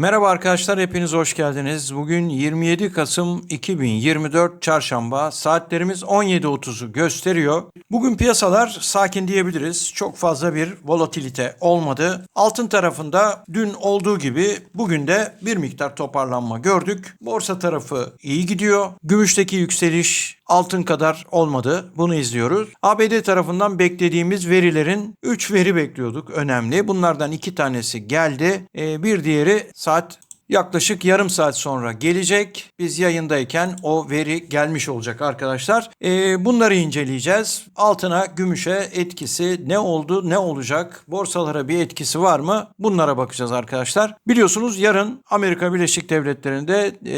Merhaba arkadaşlar hepiniz hoş geldiniz. Bugün 27 Kasım 2024 Çarşamba saatlerimiz 17.30'u gösteriyor. Bugün piyasalar sakin diyebiliriz. Çok fazla bir volatilite olmadı. Altın tarafında dün olduğu gibi bugün de bir miktar toparlanma gördük. Borsa tarafı iyi gidiyor. Gümüşteki yükseliş altın kadar olmadı. Bunu izliyoruz. ABD tarafından beklediğimiz verilerin 3 veri bekliyorduk önemli. Bunlardan 2 tanesi geldi. Ee, bir diğeri saat Yaklaşık yarım saat sonra gelecek. Biz yayındayken o veri gelmiş olacak arkadaşlar. Ee, bunları inceleyeceğiz. Altına, gümüşe etkisi ne oldu, ne olacak? Borsalara bir etkisi var mı? Bunlara bakacağız arkadaşlar. Biliyorsunuz yarın Amerika Birleşik Devletleri'nde e,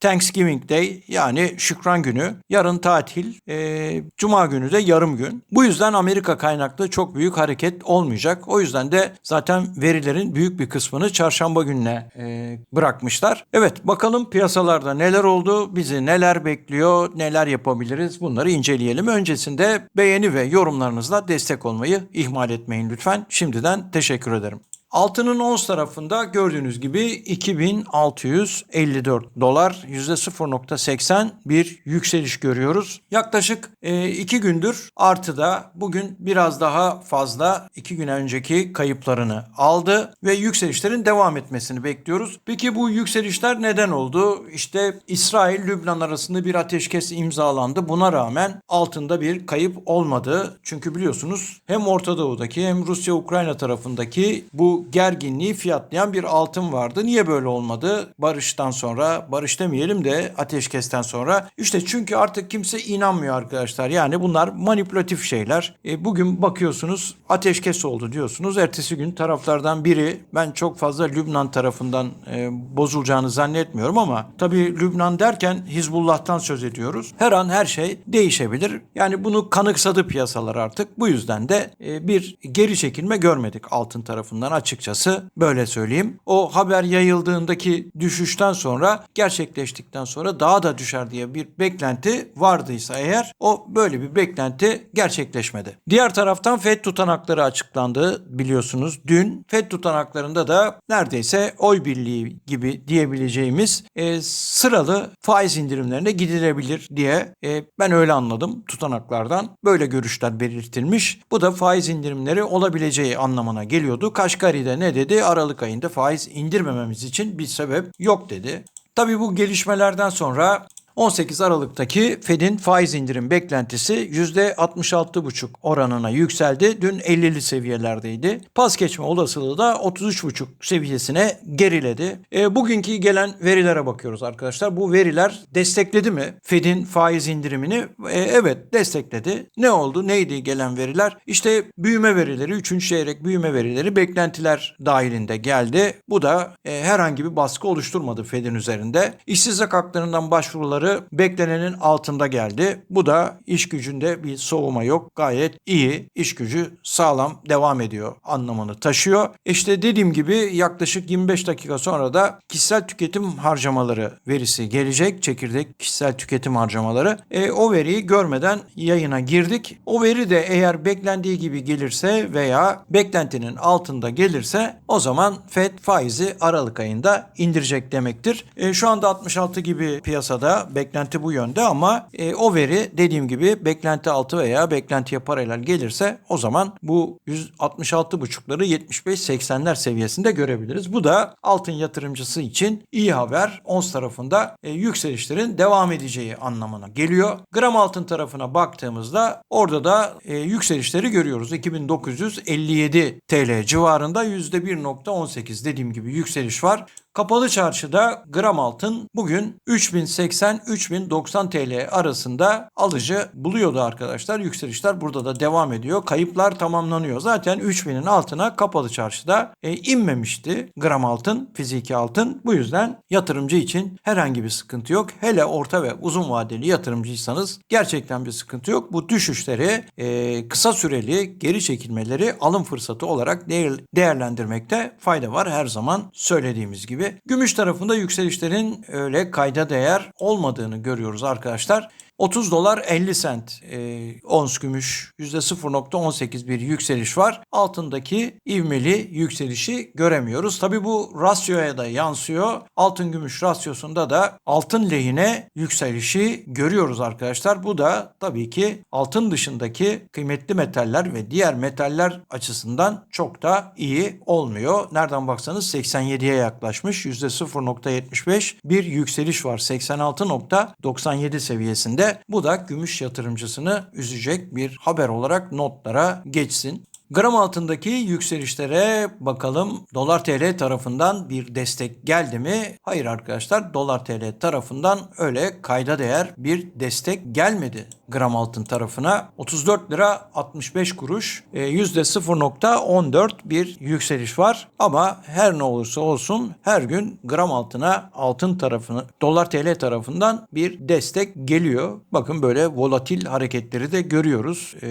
Thanksgiving Day yani Şükran Günü. Yarın tatil. E, Cuma günü de yarım gün. Bu yüzden Amerika kaynaklı çok büyük hareket olmayacak. O yüzden de zaten verilerin büyük bir kısmını çarşamba gününe e, bırakmışlar. Evet bakalım piyasalarda neler oldu, bizi neler bekliyor, neler yapabiliriz bunları inceleyelim. Öncesinde beğeni ve yorumlarınızla destek olmayı ihmal etmeyin lütfen. Şimdiden teşekkür ederim. Altının ons tarafında gördüğünüz gibi 2654 dolar %0.80 bir yükseliş görüyoruz. Yaklaşık 2 gündür artıda bugün biraz daha fazla 2 gün önceki kayıplarını aldı ve yükselişlerin devam etmesini bekliyoruz. Peki bu yükselişler neden oldu? İşte İsrail Lübnan arasında bir ateşkes imzalandı. Buna rağmen altında bir kayıp olmadı. Çünkü biliyorsunuz hem Orta Doğu'daki hem Rusya Ukrayna tarafındaki bu gerginliği fiyatlayan bir altın vardı. Niye böyle olmadı? Barıştan sonra, barış demeyelim de ateşkesten sonra. İşte çünkü artık kimse inanmıyor arkadaşlar. Yani bunlar manipülatif şeyler. E, bugün bakıyorsunuz ateşkes oldu diyorsunuz. Ertesi gün taraflardan biri ben çok fazla Lübnan tarafından e, bozulacağını zannetmiyorum ama tabii Lübnan derken Hizbullah'tan söz ediyoruz. Her an her şey değişebilir. Yani bunu kanıksadı piyasalar artık. Bu yüzden de e, bir geri çekilme görmedik altın tarafından açıkçası. Böyle söyleyeyim. O haber yayıldığındaki düşüşten sonra gerçekleştikten sonra daha da düşer diye bir beklenti vardıysa eğer o böyle bir beklenti gerçekleşmedi. Diğer taraftan FED tutanakları açıklandı biliyorsunuz. Dün FED tutanaklarında da neredeyse oy birliği gibi diyebileceğimiz e, sıralı faiz indirimlerine gidilebilir diye e, ben öyle anladım tutanaklardan. Böyle görüşler belirtilmiş. Bu da faiz indirimleri olabileceği anlamına geliyordu. Kaşgari'de ne dedi? Aralık ayında faiz indirmememiz için bir sebep yok dedi. Tabii bu gelişmelerden sonra 18 Aralık'taki Fed'in faiz indirim beklentisi %66,5 oranına yükseldi. Dün 50'li seviyelerdeydi. Pas geçme olasılığı da 33,5 seviyesine geriledi. E, bugünkü gelen verilere bakıyoruz arkadaşlar. Bu veriler destekledi mi Fed'in faiz indirimini? E, evet destekledi. Ne oldu? Neydi gelen veriler? İşte büyüme verileri, 3. çeyrek büyüme verileri beklentiler dahilinde geldi. Bu da e, herhangi bir baskı oluşturmadı Fed'in üzerinde. İşsizlik haklarından başvuruları beklenenin altında geldi. Bu da iş gücünde bir soğuma yok. Gayet iyi. İş gücü sağlam devam ediyor anlamını taşıyor. İşte dediğim gibi yaklaşık 25 dakika sonra da kişisel tüketim harcamaları verisi gelecek. Çekirdek kişisel tüketim harcamaları. E, o veriyi görmeden yayına girdik. O veri de eğer beklendiği gibi gelirse veya beklentinin altında gelirse o zaman FED faizi Aralık ayında indirecek demektir. E, şu anda 66 gibi piyasada beklenti bu yönde ama e, o veri dediğim gibi beklenti altı veya beklentiye paralel gelirse o zaman bu 166,5'ları 75-80'ler seviyesinde görebiliriz. Bu da altın yatırımcısı için iyi haber. Ons tarafında e, yükselişlerin devam edeceği anlamına geliyor. Gram altın tarafına baktığımızda orada da e, yükselişleri görüyoruz. 2957 TL civarında %1.18 dediğim gibi yükseliş var. Kapalı çarşıda gram altın bugün 3080-3090 TL arasında alıcı buluyordu arkadaşlar. Yükselişler burada da devam ediyor. Kayıplar tamamlanıyor. Zaten 3000'in altına kapalı çarşıda e, inmemişti gram altın, fiziki altın. Bu yüzden yatırımcı için herhangi bir sıkıntı yok. Hele orta ve uzun vadeli yatırımcıysanız gerçekten bir sıkıntı yok. Bu düşüşleri e, kısa süreli geri çekilmeleri alım fırsatı olarak değer, değerlendirmekte fayda var. Her zaman söylediğimiz gibi. Gümüş tarafında yükselişlerin öyle kayda değer olmadığını görüyoruz arkadaşlar. 30 dolar 50 sent e, ons gümüş %0.18 bir yükseliş var. Altındaki ivmeli yükselişi göremiyoruz. Tabi bu rasyoya da yansıyor. Altın gümüş rasyosunda da altın lehine yükselişi görüyoruz arkadaşlar. Bu da tabii ki altın dışındaki kıymetli metaller ve diğer metaller açısından çok da iyi olmuyor. Nereden baksanız 87'ye yaklaşmış. %0.75 bir yükseliş var. 86.97 seviyesinde. Bu da gümüş yatırımcısını üzecek bir haber olarak notlara geçsin. Gram altındaki yükselişlere bakalım. Dolar TL tarafından bir destek geldi mi? Hayır arkadaşlar. Dolar TL tarafından öyle kayda değer bir destek gelmedi gram altın tarafına. 34 lira 65 kuruş. E, %0.14 bir yükseliş var. Ama her ne olursa olsun her gün gram altına altın tarafını dolar TL tarafından bir destek geliyor. Bakın böyle volatil hareketleri de görüyoruz. E,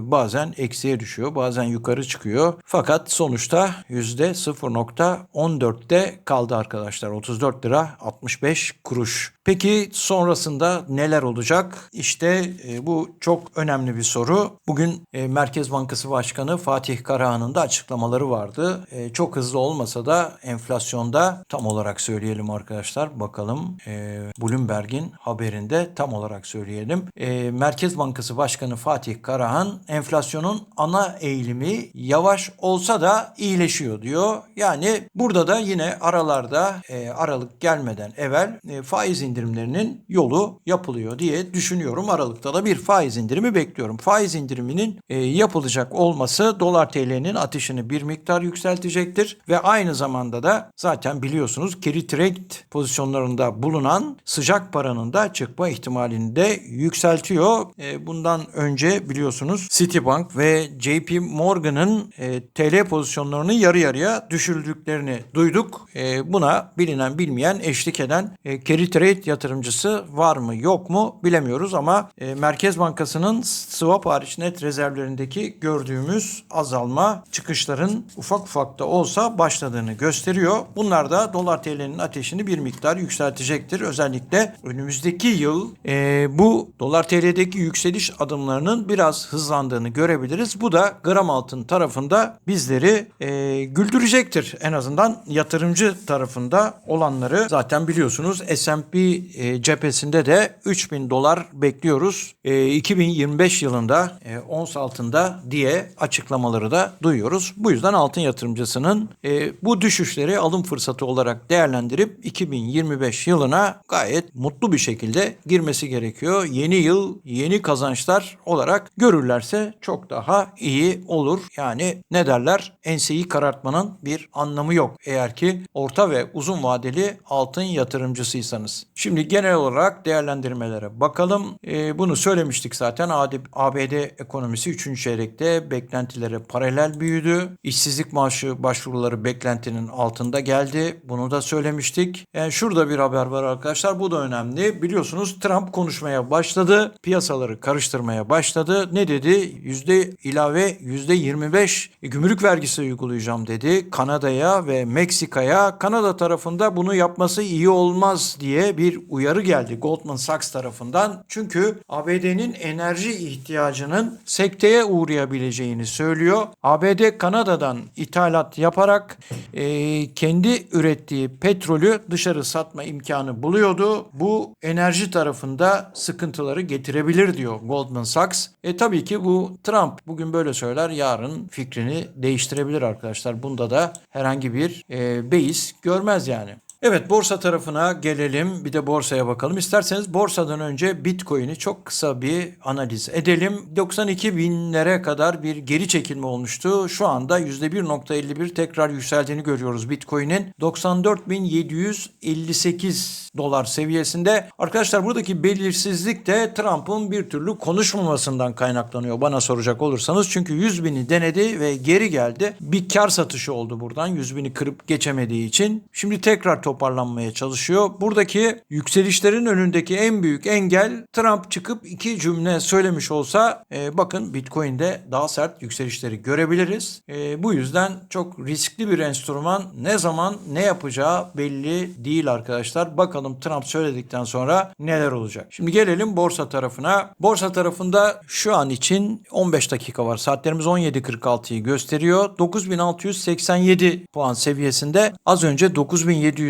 bazen eksiye düşüyor bazen yukarı çıkıyor. Fakat sonuçta %0.14'te kaldı arkadaşlar. 34 lira 65 kuruş. Peki sonrasında neler olacak? İşte e, bu çok önemli bir soru. Bugün e, Merkez Bankası Başkanı Fatih Karahan'ın da açıklamaları vardı. E, çok hızlı olmasa da enflasyonda tam olarak söyleyelim arkadaşlar. Bakalım e, Bloomberg'in haberinde tam olarak söyleyelim. E, Merkez Bankası Başkanı Fatih Karahan enflasyonun ana eğilimi yavaş olsa da iyileşiyor diyor. Yani burada da yine aralarda e, aralık gelmeden evvel e, faiz indirimlerinin yolu yapılıyor diye düşünüyorum. Aralıkta da bir faiz indirimi bekliyorum. Faiz indiriminin e, yapılacak olması dolar TL'nin atışını bir miktar yükseltecektir ve aynı zamanda da zaten biliyorsunuz carry trade pozisyonlarında bulunan sıcak paranın da çıkma ihtimalini de yükseltiyor. E, bundan önce biliyorsunuz Citibank ve JP Morgan'ın e, TL pozisyonlarını yarı yarıya düşürdüklerini duyduk. E, buna bilinen bilmeyen eşlik eden e, carry trade yatırımcısı var mı yok mu bilemiyoruz ama e, Merkez Bankası'nın swap hariç net rezervlerindeki gördüğümüz azalma çıkışların ufak ufak da olsa başladığını gösteriyor. Bunlar da dolar TL'nin ateşini bir miktar yükseltecektir. Özellikle önümüzdeki yıl e, bu dolar TL'deki yükseliş adımlarının biraz hızlandığını görebiliriz. Bu da gram altın tarafında bizleri e, güldürecektir. En azından yatırımcı tarafında olanları zaten biliyorsunuz S&P e, cephesinde de 3000 dolar bekliyoruz. E, 2025 yılında e, ons altında diye açıklamaları da duyuyoruz. Bu yüzden altın yatırımcısının e, bu düşüşleri alım fırsatı olarak değerlendirip 2025 yılına gayet mutlu bir şekilde girmesi gerekiyor. Yeni yıl yeni kazançlar olarak görürlerse çok daha iyi olur. Yani ne derler? Enseyi karartmanın bir anlamı yok. Eğer ki orta ve uzun vadeli altın yatırımcısıysanız. Şimdi genel olarak değerlendirmelere bakalım. E, bunu söylemiştik zaten. ABD ekonomisi 3. çeyrekte beklentilere paralel büyüdü. İşsizlik maaşı başvuruları beklentinin altında geldi. Bunu da söylemiştik. Yani şurada bir haber var arkadaşlar. Bu da önemli. Biliyorsunuz Trump konuşmaya başladı. Piyasaları karıştırmaya başladı. Ne dedi? Yüzde ilave yüzde 25 gümrük vergisi uygulayacağım dedi. Kanada'ya ve Meksika'ya. Kanada tarafında bunu yapması iyi olmaz diye bir uyarı geldi Goldman Sachs tarafından. Çünkü ABD'nin enerji ihtiyacının sekteye uğrayabileceğini söylüyor. ABD Kanada'dan ithalat yaparak e, kendi ürettiği petrolü dışarı satma imkanı buluyordu. Bu enerji tarafında sıkıntıları getirebilir diyor Goldman Sachs. E tabii ki bu Trump bugün böyle söyler yarın fikrini değiştirebilir arkadaşlar. Bunda da herhangi bir e, beis görmez yani. Evet borsa tarafına gelelim. Bir de borsaya bakalım. İsterseniz borsadan önce Bitcoin'i çok kısa bir analiz edelim. 92 binlere kadar bir geri çekilme olmuştu. Şu anda %1.51 tekrar yükseldiğini görüyoruz Bitcoin'in. 94.758 dolar seviyesinde. Arkadaşlar buradaki belirsizlik de Trump'ın bir türlü konuşmamasından kaynaklanıyor bana soracak olursanız. Çünkü 100 bini denedi ve geri geldi. Bir kar satışı oldu buradan 100 bini kırıp geçemediği için. Şimdi tekrar toparlanmaya çalışıyor. Buradaki yükselişlerin önündeki en büyük engel Trump çıkıp iki cümle söylemiş olsa e, bakın Bitcoin'de daha sert yükselişleri görebiliriz. E, bu yüzden çok riskli bir enstrüman ne zaman ne yapacağı belli değil arkadaşlar. Bakalım Trump söyledikten sonra neler olacak. Şimdi gelelim borsa tarafına. Borsa tarafında şu an için 15 dakika var. Saatlerimiz 17.46'yı gösteriyor. 9687 puan seviyesinde az önce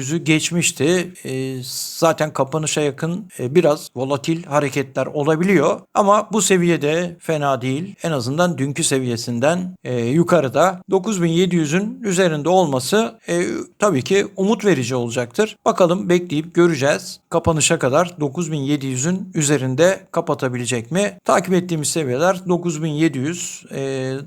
9700'ü geçmişti. Ee, zaten kapanışa yakın e, biraz volatil hareketler olabiliyor. Ama bu seviyede fena değil. En azından dünkü seviyesinden e, yukarıda 9700'ün üzerinde olması e, tabii ki umut verici olacaktır. Bakalım bekleyip göreceğiz. Kapanışa kadar 9700'ün üzerinde kapatabilecek mi? Takip ettiğimiz seviyeler 9700, e,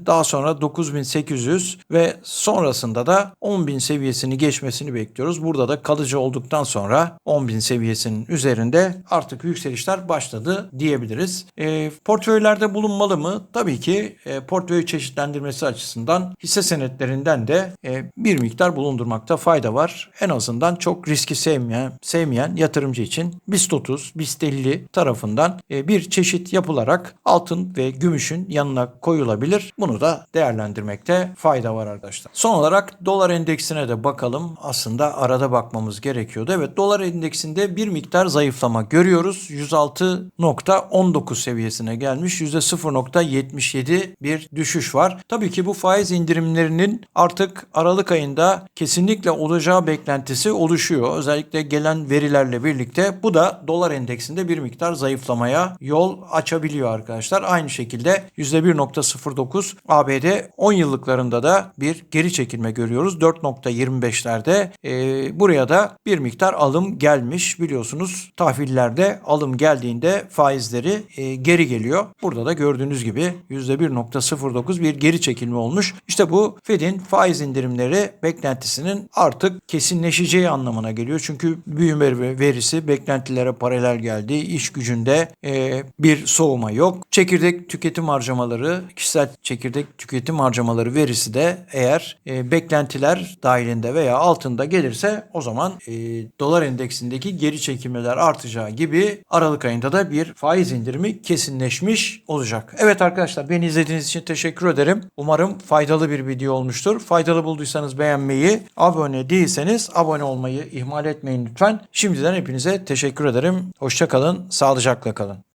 daha sonra 9800 ve sonrasında da 10.000 seviyesini geçmesini bekliyoruz. Burada da kalıcı olduktan sonra 10.000 seviyesinin üzerinde artık yükselişler başladı diyebiliriz. E, portföylerde bulunmalı mı? Tabii ki e, portföy çeşitlendirmesi açısından hisse senetlerinden de e, bir miktar bulundurmakta fayda var. En azından çok riski sevmeyen, sevmeyen yatırımcı için BIST 30, BIST 50 tarafından e, bir çeşit yapılarak altın ve gümüşün yanına koyulabilir. Bunu da değerlendirmekte fayda var arkadaşlar. Son olarak dolar endeksine de bakalım. Aslında arada bakmamız gerekiyordu. Evet dolar endeksinde bir miktar zayıflama görüyoruz. 106.19 seviyesine gelmiş. %0.77 bir düşüş var. Tabii ki bu faiz indirimlerinin artık Aralık ayında kesinlikle olacağı beklentisi oluşuyor. Özellikle gelen verilerle birlikte bu da dolar endeksinde bir miktar zayıflamaya yol açabiliyor arkadaşlar. Aynı şekilde %1.09 ABD 10 yıllıklarında da bir geri çekilme görüyoruz. 4.25'lerde e, buraya da bir miktar alım gelmiş. Biliyorsunuz tahvillerde alım geldiğinde faizleri e, geri geliyor. Burada da gördüğünüz gibi %1.09 bir geri çekilme olmuş. İşte bu Fed'in faiz indirimleri beklentisinin artık kesinleşeceği anlamına geliyor. Çünkü büyüme verisi beklentilere paralel geldi. İş gücünde e, bir soğuma yok. Çekirdek tüketim harcamaları, kişisel çekirdek tüketim harcamaları verisi de eğer e, beklentiler dahilinde veya altında gelirse o zaman e, dolar endeksindeki geri çekilmeler artacağı gibi Aralık ayında da bir faiz indirimi kesinleşmiş olacak. Evet arkadaşlar beni izlediğiniz için teşekkür ederim. Umarım faydalı bir video olmuştur. Faydalı bulduysanız beğenmeyi, abone değilseniz abone olmayı ihmal etmeyin lütfen. Şimdiden hepinize teşekkür ederim. Hoşça kalın, sağlıcakla kalın.